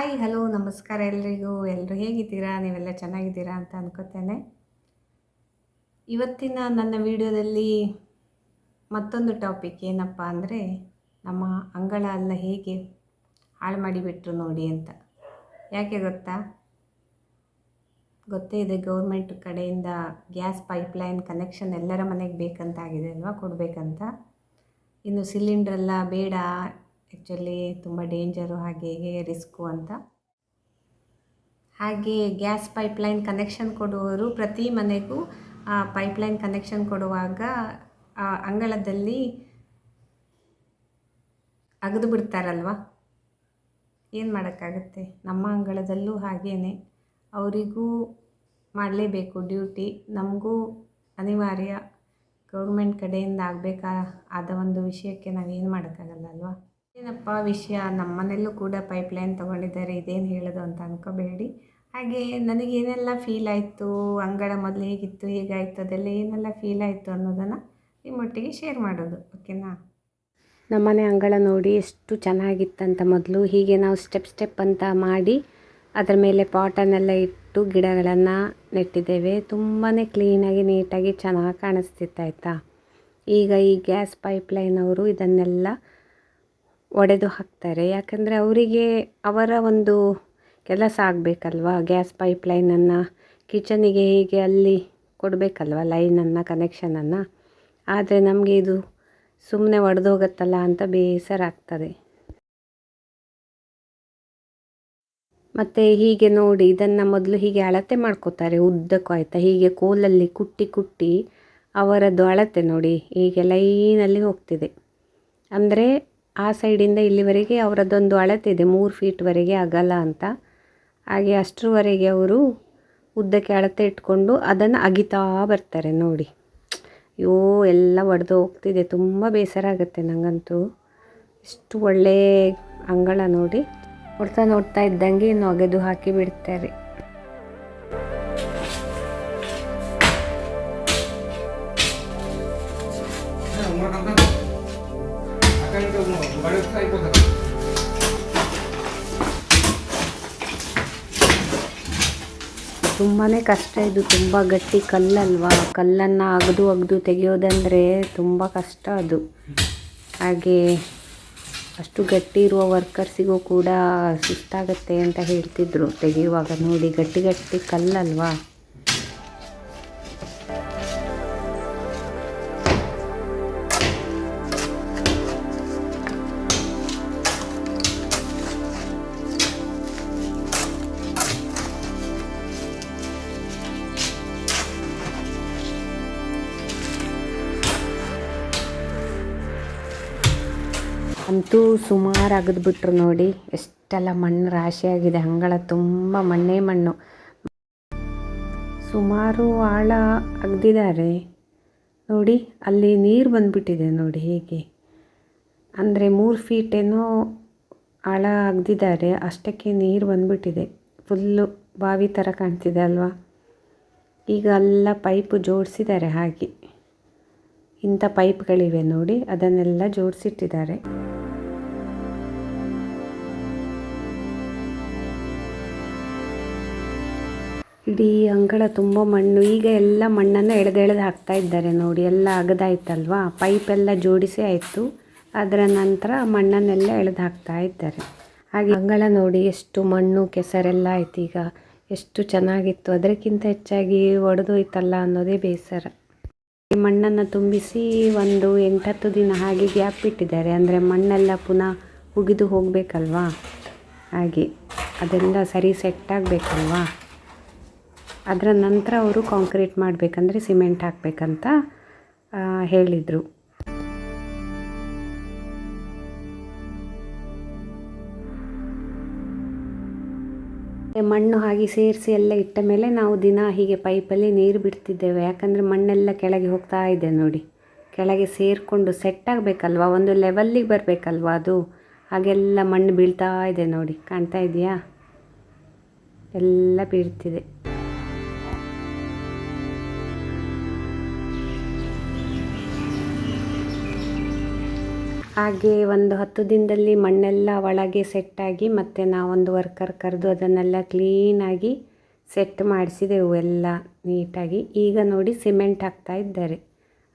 Hi hello ನಮಸ್ಕಾರ ಎಲ್ರಿಗೂ. ಎಲ್ಲರೂ ಹೇಗಿದ್ದೀರಾ? ನೀವೆಲ್ಲ ಚೆನ್ನಾಗಿದ್ದೀರಾ ಅಂತ ಅನ್ಕೋತೇನೆ. ಇವತ್ತಿನ ನನ್ನ ವಿಡಿಯೋದಲ್ಲಿ ಮತ್ತೊಂದು ಟಾಪಿಕ್ ಏನಪ್ಪ ಅಂದರೆ ನಮ್ಮ ಅಂಗಳ ಎಲ್ಲ ಹೇಗೆ ಹಾಳು ಮಾಡಿಬಿಟ್ರು ನೋಡಿ ಅಂತ. ಯಾಕೆ ಗೊತ್ತಾ? ಗೊತ್ತೇ ಇದೆ ಗೌರ್ಮೆಂಟ್ ಕಡೆಯಿಂದ ಗ್ಯಾಸ್ ಪೈಪ್ಲೈನ್ ಕನೆಕ್ಷನ್ ಎಲ್ಲರ ಮನೆಗೆ ಬೇಕಂತ ಆಗಿದೆ ಅಲ್ವಾ? ಕೊಡಬೇಕಂತ. ಇನ್ನು ಸಿಲಿಂಡ್ರೆಲ್ಲ ಬೇಡ ಆ್ಯಕ್ಚುಲಿ ತುಂಬ ಡೇಂಜರು ಹಾಗೆ ಹೀಗೆ ರಿಸ್ಕು ಅಂತ. ಹಾಗೆ ಗ್ಯಾಸ್ ಪೈಪ್ಲೈನ್ ಕನೆಕ್ಷನ್ ಕೊಡುವವರು ಪ್ರತಿ ಮನೆಗೂ, ಆ ಪೈಪ್ಲೈನ್ ಕನೆಕ್ಷನ್ ಕೊಡುವಾಗ, ಆ ಅಂಗಳದಲ್ಲಿ ಅಗೆದು ಬಿಡ್ತಾರಲ್ವ? ಏನು ಮಾಡೋಕ್ಕಾಗತ್ತೆ? ನಮ್ಮ ಅಂಗಳದಲ್ಲೂ ಹಾಗೇನೆ. ಅವರಿಗೂ ಮಾಡಲೇಬೇಕು ಡ್ಯೂಟಿ. ನಮಗೂ ಅನಿವಾರ್ಯ. ಗೌರ್ಮೆಂಟ್ ಕಡೆಯಿಂದ ಆಗಬೇಕಾದ ಒಂದು ವಿಷಯಕ್ಕೆ ನಾವೇನು ಮಾಡೋಕ್ಕಾಗಲ್ಲ ಅಲ್ವಾ? ಏನಪ್ಪ ವಿಷಯ? ನಮ್ಮ ಮನೆಯಲ್ಲೂ ಕೂಡ ಪೈಪ್ಲೈನ್ ತೊಗೊಂಡಿದ್ದಾರೆ. ಇದೇನು ಹೇಳೋದು ಅಂತ ಅನ್ಕೋಬೇಡಿ. ಹಾಗೆ ನನಗೇನೆಲ್ಲ ಫೀಲ್ ಆಯಿತು? ಅಂಗಡ ಮೊದಲು ಹೇಗಿತ್ತು? ಹೇಗಾಯಿತು? ಅದೆಲ್ಲ ಏನೆಲ್ಲ ಫೀಲ್ ಆಯಿತು ಅನ್ನೋದನ್ನು ನಿಮ್ಮೊಟ್ಟಿಗೆ ಶೇರ್ ಮಾಡೋದು. ಓಕೆನಾ ನಮ್ಮನೆ ಅಂಗಳ ನೋಡಿ ಎಷ್ಟು ಚೆನ್ನಾಗಿತ್ತಂತ ಮೊದಲು. ಹೀಗೆ ನಾವು ಸ್ಟೆಪ್ ಸ್ಟೆಪ್ ಅಂತ ಮಾಡಿ ಅದರ ಮೇಲೆ ಪಾಟನ್ನೆಲ್ಲ ಇಟ್ಟು ಗಿಡಗಳನ್ನು ನೆಟ್ಟಿದ್ದೇವೆ. ತುಂಬಾ ಕ್ಲೀನಾಗಿ ನೀಟಾಗಿ ಚೆನ್ನಾಗಿ ಕಾಣಿಸ್ತಿತ್ತು, ಆಯಿತಾ? ಈಗ ಈ ಗ್ಯಾಸ್ ಪೈಪ್ಲೈನ್ ಅವರು ಇದನ್ನೆಲ್ಲ ಒಡೆದು ಹಾಕ್ತಾರೆ. ಯಾಕಂದರೆ ಅವರಿಗೆ ಅವರ ಒಂದು ಕೆಲಸ ಆಗಬೇಕಲ್ವಾ? ಗ್ಯಾಸ್ ಪೈಪ್ಲೈನನ್ನು ಕಿಚನಿಗೆ ಹೀಗೆ ಅಲ್ಲಿ ಕೊಡಬೇಕಲ್ವ? ಲೈನನ್ನು, ಕನೆಕ್ಷನನ್ನು. ಆದರೆ ನಮಗೆ ಇದು ಸುಮ್ಮನೆ ಒಡೆದೋಗತ್ತಲ್ಲ ಅಂತ ಬೇಸರ ಆಗ್ತದೆ. ಮತ್ತು ಹೀಗೆ ನೋಡಿ ಇದನ್ನು ಮೊದಲು ಹೀಗೆ ಅಳತೆ ಮಾಡ್ಕೋತಾರೆ. ಉದ್ದಕ್ಕೂ ಆಯಿತಾ? ಹೀಗೆ ಕೋಲಲ್ಲಿ ಕುಟ್ಟಿ ಕುಟ್ಟಿ ಅವರದ್ದು ಅಳತೆ ನೋಡಿ ಹೀಗೆ ಲೈನಲ್ಲಿ ಹೋಗ್ತಿದೆ. ಅಂದರೆ ಆ ಸೈಡಿಂದ ಇಲ್ಲಿವರೆಗೆ ಅವರದ್ದೊಂದು ಅಳತೆ ಇದೆ, ಮೂರು ಫೀಟ್ವರೆಗೆ ಅಗಲ ಅಂತ. ಹಾಗೆ ಅಷ್ಟರವರೆಗೆ ಅವರು ಉದ್ದಕ್ಕೆ ಅಳತೆ ಇಟ್ಕೊಂಡು ಅದನ್ನು ಅಗಿತಾ ಬರ್ತಾರೆ ನೋಡಿ. ಅಯ್ಯೋ, ಎಲ್ಲ ಒಡೆದು ಹೋಗ್ತಿದೆ, ತುಂಬ ಬೇಸರ ಆಗುತ್ತೆ ನನಗಂತೂ ಇಷ್ಟು ಒಳ್ಳೆಯ ಅಂಗಳ ನೋಡಿ. ನೋಡ್ತಾ ನೋಡ್ತಾ ಇದ್ದಂಗೆ ಇನ್ನು ಅಗೆದು ಹಾಕಿ ಬಿಡ್ತಾರೆ. ತುಂಬಾ ಕಷ್ಟ ಇದು, ತುಂಬ ಗಟ್ಟಿ ಕಲ್ಲಲ್ವಾ? ಕಲ್ಲನ್ನು ಅಗದು ಅಗದು ತೆಗೆಯೋದಂದರೆ ತುಂಬ ಕಷ್ಟ ಅದು. ಹಾಗೆ ಅಷ್ಟು ಗಟ್ಟಿ ಇರುವ ವರ್ಕರ್ಸಿಗೂ ಕೂಡ ಸುಸ್ತಾಗತ್ತೆ ಅಂತ ಹೇಳ್ತಿದ್ರು. ತೆಗೆಯುವಾಗ ನೋಡಿ, ಗಟ್ಟಿ ಗಟ್ಟಿ ಕಲ್ಲಲ್ವಾ? ಅಂತೂ ಸುಮಾರು ಅಗದ್ಬಿಟ್ರು ನೋಡಿ. ಎಷ್ಟೆಲ್ಲ ಮಣ್ಣು ರಾಶಿಯಾಗಿದೆ ಅಂಗಳ ತುಂಬ ಮಣ್ಣೇ ಮಣ್ಣು. ಸುಮಾರು ಆಳ ಅಗ್ದಿದ್ದಾರೆ ನೋಡಿ, ಅಲ್ಲಿ ನೀರು ಬಂದುಬಿಟ್ಟಿದೆ ನೋಡಿ ಹೇಗೆ. ಅಂದರೆ ಮೂರು ಫೀಟೇನೋ ಆಳ ಅಗ್ದಿದ್ದಾರೆ ಅಷ್ಟಕ್ಕೆ ನೀರು ಬಂದುಬಿಟ್ಟಿದೆ. ಫುಲ್ಲು ಬಾವಿ ಥರ ಕಾಣ್ತಿದೆ ಅಲ್ವಾ? ಈಗ ಎಲ್ಲ ಪೈಪು ಜೋಡಿಸಿದ್ದಾರೆ ಹಾಗೆ. ಇಂಥ ಪೈಪ್ಗಳಿವೆ ನೋಡಿ, ಅದನ್ನೆಲ್ಲ ಜೋಡಿಸಿಟ್ಟಿದ್ದಾರೆ. ಇಡೀ ಅಂಗಳ ತುಂಬ ಮಣ್ಣು, ಈಗ ಎಲ್ಲ ಮಣ್ಣನ್ನು ಎಳೆದೆಳೆದು ಹಾಕ್ತಾ ಇದ್ದಾರೆ ನೋಡಿ, ಎಲ್ಲ ಅಗದಾಯ್ತಲ್ವಾ? ಪೈಪೆಲ್ಲ ಜೋಡಿಸಿ ಆಯಿತು, ಅದರ ನಂತರ ಮಣ್ಣನ್ನೆಲ್ಲ ಎಳೆದು ಹಾಕ್ತಾ ಇದ್ದಾರೆ. ಹಾಗೆ ಅಂಗಳ ನೋಡಿ, ಎಷ್ಟು ಮಣ್ಣು ಕೆಸರೆಲ್ಲ ಆಯ್ತು ಈಗ, ಎಷ್ಟು ಚೆನ್ನಾಗಿತ್ತು. ಅದಕ್ಕಿಂತ ಹೆಚ್ಚಾಗಿ ಒಡೆದೋಯ್ತಲ್ಲ ಅನ್ನೋದೇ ಬೇಸರ. ಈ ಮಣ್ಣನ್ನು ತುಂಬಿಸಿ ಒಂದು ಎಂಟತ್ತು ದಿನ ಹಾಗೆ ಗ್ಯಾಪ್ ಇಟ್ಟಿದ್ದಾರೆ, ಅಂದರೆ ಮಣ್ಣೆಲ್ಲ ಪುನಃ ಉಗಿದು ಹೋಗಬೇಕಲ್ವಾ? ಹಾಗೆ ಅದೆಲ್ಲ ಸರಿ ಸೆಟ್ ಆಗಬೇಕಲ್ವಾ? ಅದರ ನಂತರ ಅವರು ಕಾಂಕ್ರೀಟ್ ಮಾಡಬೇಕಂದ್ರೆ ಸಿಮೆಂಟ್ ಹಾಕಬೇಕಂತ ಹೇಳಿದರು. ಮಣ್ಣು ಹಾಗೆ ಸೇರಿಸಿ ಎಲ್ಲ ಇಟ್ಟ ಮೇಲೆ ನಾವು ದಿನ ಹೀಗೆ ಪೈಪಲ್ಲಿ ನೀರು ಬಿಡ್ತಿದ್ದೇವೆ. ಯಾಕಂದರೆ ಮಣ್ಣೆಲ್ಲ ಕೆಳಗೆ ಹೋಗ್ತಾ ಇದೆ ನೋಡಿ. ಕೆಳಗೆ ಸೇರಿಕೊಂಡು ಸೆಟ್ ಆಗಬೇಕಲ್ವ? ಒಂದು ಲೆವೆಲ್ಲಿಗೆ ಬರಬೇಕಲ್ವ ಅದು? ಹಾಗೆಲ್ಲ ಮಣ್ಣು ಬೀಳ್ತಾ ಇದೆ ನೋಡಿ. ಕಾಣ್ತಾ ಇದೆಯಾ? ಎಲ್ಲ ಬೀಳ್ತಿದೆ. ಹಾಗೆ ಒಂದು ಹತ್ತು ದಿನದಲ್ಲಿ ಮಣ್ಣೆಲ್ಲ ಒಳಗೆ ಸೆಟ್ಟಾಗಿ ಮತ್ತು ನಾವೊಂದು ವರ್ಕರ್ ಕರೆದು ಅದನ್ನೆಲ್ಲ ಕ್ಲೀನಾಗಿ ಸೆಟ್ ಮಾಡಿಸಿದೆವು ಎಲ್ಲ ನೀಟಾಗಿ. ಈಗ ನೋಡಿ ಸಿಮೆಂಟ್ ಹಾಕ್ತಾ ಇದ್ದಾರೆ.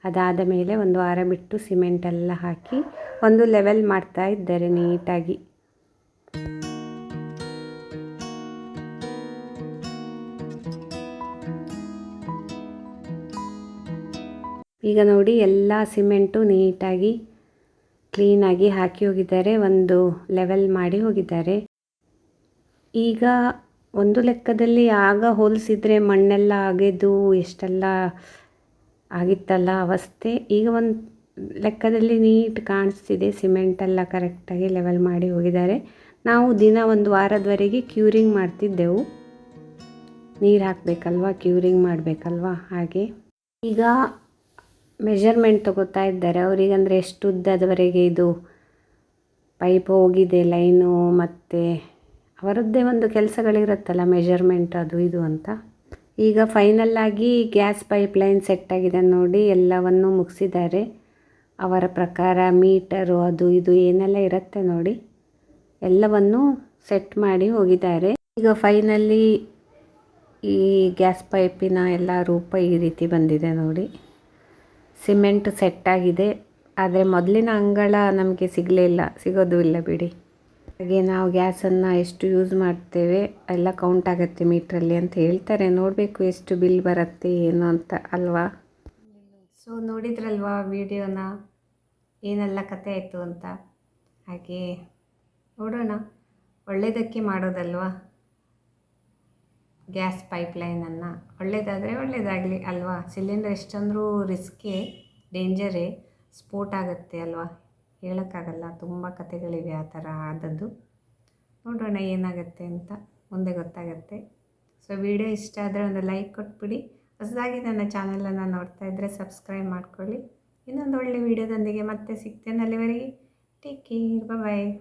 ಅದಾದ ಮೇಲೆ ಒಂದು ವಾರ ಬಿಟ್ಟು ಸಿಮೆಂಟ್ ಎಲ್ಲ ಹಾಕಿ ಒಂದು ಲೆವೆಲ್ ಮಾಡ್ತಾ ಇದ್ದಾರೆ ನೀಟಾಗಿ. ಈಗ ನೋಡಿ ಎಲ್ಲ ಸಿಮೆಂಟು ನೀಟಾಗಿ ಕ್ಲೀನಾಗಿ ಹಾಕಿ ಹೋಗಿದ್ದಾರೆ, ಒಂದು ಲೆವೆಲ್ ಮಾಡಿ ಹೋಗಿದ್ದಾರೆ. ಈಗ ಒಂದು ಲೆಕ್ಕದಲ್ಲಿ ಆಗ ಹೋಲಿಸಿದರೆ ಮಣ್ಣೆಲ್ಲ ಅಗೆದು ಎಷ್ಟೆಲ್ಲ ಆಗಿತ್ತಲ್ಲ ಅವಸ್ಥೆ. ಈಗ ಒಂದು ಲೆಕ್ಕದಲ್ಲಿ ನೀಟ್ ಕಾಣಿಸ್ತಿದೆ ಸಿಮೆಂಟೆಲ್ಲ ಕರೆಕ್ಟಾಗಿ ಲೆವೆಲ್ ಮಾಡಿ ಹೋಗಿದ್ದಾರೆ. ನಾವು ದಿನ ಒಂದು ವಾರದವರೆಗೆ ಕ್ಯೂರಿಂಗ್ ಮಾಡ್ತಿದ್ದೆವು. ನೀರು ಹಾಕಬೇಕಲ್ವ ಕ್ಯೂರಿಂಗ್ ಮಾಡಬೇಕಲ್ವ, ಹಾಗೆ. ಈಗ ಮೆಷರ್ಮೆಂಟ್ ತಗೋತಾ ಇದ್ದಾರೆ. ಅವರಿಗಂದರೆ ಎಷ್ಟು ಉದ್ದದವರೆಗೆ ಇದು ಪೈಪ್ ಹೋಗಿದೆ ಲೈನು ಮತ್ತು ಅವರದ್ದೇ ಒಂದು ಕೆಲಸಗಳಿರುತ್ತಲ್ಲ ಮೆಷರ್ಮೆಂಟ್ ಅದು ಇದು ಅಂತ. ಈಗ final gas pipe line set ಆಗಿದೆ ನೋಡಿ, ಎಲ್ಲವನ್ನು ಮುಗಿಸಿದ್ದಾರೆ. ಅವರ ಪ್ರಕಾರ ಮೀಟರು ಅದು ಇದು ಏನೆಲ್ಲ ಇರುತ್ತೆ ನೋಡಿ, ಎಲ್ಲವನ್ನು ಸೆಟ್ ಮಾಡಿ ಹೋಗಿದ್ದಾರೆ. ಈಗ ಫೈನಲಿ ಈ ಗ್ಯಾಸ್ ಪೈಪಿನ ಎಲ್ಲ ರೂಪ ಈ ರೀತಿ ಬಂದಿದೆ ನೋಡಿ. ಸಿಮೆಂಟ್ ಸೆಟ್ ಆಗಿದೆ ಆದರೆ ಮೊದಲಿನ ಅಂಗಳ ನಮಗೆ ಸಿಗಲಿಲ್ಲ ಸಿಗೋದು ಇಲ್ಲ ಬಿಡಿ. ಹಾಗೆ ನಾವು ಗ್ಯಾಸನ್ನು ಎಷ್ಟು ಯೂಸ್ ಮಾಡ್ತೇವೆ, ಎಲ್ಲ ಕೌಂಟ್ ಆಗುತ್ತೆ ಮೀಟ್ರಲ್ಲಿ ಅಂತ ಹೇಳ್ತಾರೆ. ನೋಡಬೇಕು ಎಷ್ಟು ಬಿಲ್ ಬರುತ್ತೆ, ಏನು ಅಂತ, ಅಲ್ವಾ? ಸೊ ನೋಡಿದ್ರಲ್ವಾ ವಿಡಿಯೋನ? ಏನೆಲ್ಲ ಕತೆ ಆಯಿತು ಅಂತ? ಹಾಗೆ ನೋಡೋಣ. ಒಳ್ಳೆಯದಕ್ಕೆ ಮಾಡೋದಲ್ವಾ? ಗ್ಯಾಸ್ ಪೈಪ್ಲೈನನ್ನು ಒಳ್ಳೆಯದಾದರೆ ಒಳ್ಳೆಯದಾಗಲಿ ಅಲ್ವಾ? ಸಿಲಿಂಡರ್ ಎಷ್ಟಂದರೂ ರಿಸ್ಕೇ, ಡೇಂಜರೇ, ಸ್ಫೋಟ ಆಗುತ್ತೆ ಅಲ್ವಾ? ಹೇಳೋಕ್ಕಾಗಲ್ಲ, ತುಂಬ ಕಥೆಗಳಿವೆ ಆ ಥರ ಆದದ್ದು. ನೋಡೋಣ ಏನಾಗುತ್ತೆ ಅಂತ ಮುಂದೆ ಗೊತ್ತಾಗುತ್ತೆ. ಸೊ, ವಿಡಿಯೋ ಇಷ್ಟ ಆದರೆ ಒಂದು ಲೈಕ್ ಕೊಟ್ಬಿಡಿ. ಹೊಸದಾಗಿ ನನ್ನ ಚಾನಲನ್ನು ನೋಡ್ತಾ ಇದ್ದರೆ ಸಬ್ಸ್ಕ್ರೈಬ್ ಮಾಡ್ಕೊಳ್ಳಿ. ಇನ್ನೊಂದು ಒಳ್ಳೆ ವಿಡಿಯೋದೊಂದಿಗೆ ಮತ್ತೆ ಸಿಗ್ತೇನೆ ಅಲ್ಲಿವರೆಗೆ. Take care bye